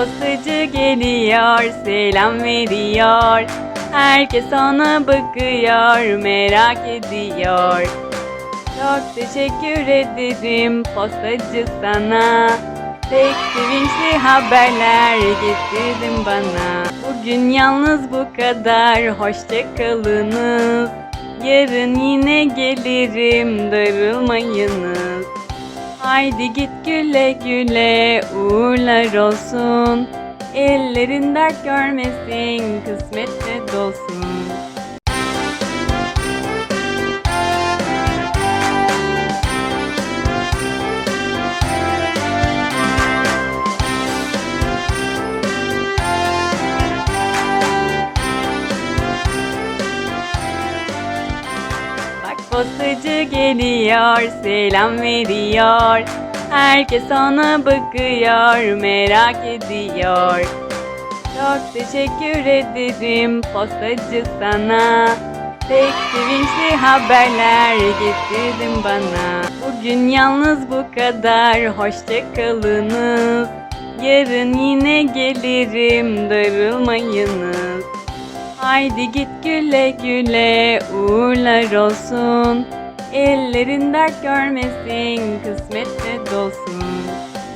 postacı geliyor, selam veriyor. Herkes ona bakıyor, merak ediyor. Çok teşekkür ederim postacı sana. Pek sevinçli haberler getirdin bana. Bugün yalnız bu kadar, hoşça kalınız. Yarın yine gelirim, darılmayınız. Haydi git güle güle, uğurlar olsun. Ellerin dert görmesin, kısmetle dolsun. Postacı geliyor, selam veriyor. Herkes ona bakıyor, merak ediyor. Çok teşekkür ederim postacı sana. Pek sevinçli haberler getirdin bana. Bugün yalnız bu kadar, hoşça kalınız. Yarın yine gelirim, darılmayınız. Haydi git güle güle, uğurlar olsun. Ellerin dert görmesin, kısmetle dolsun.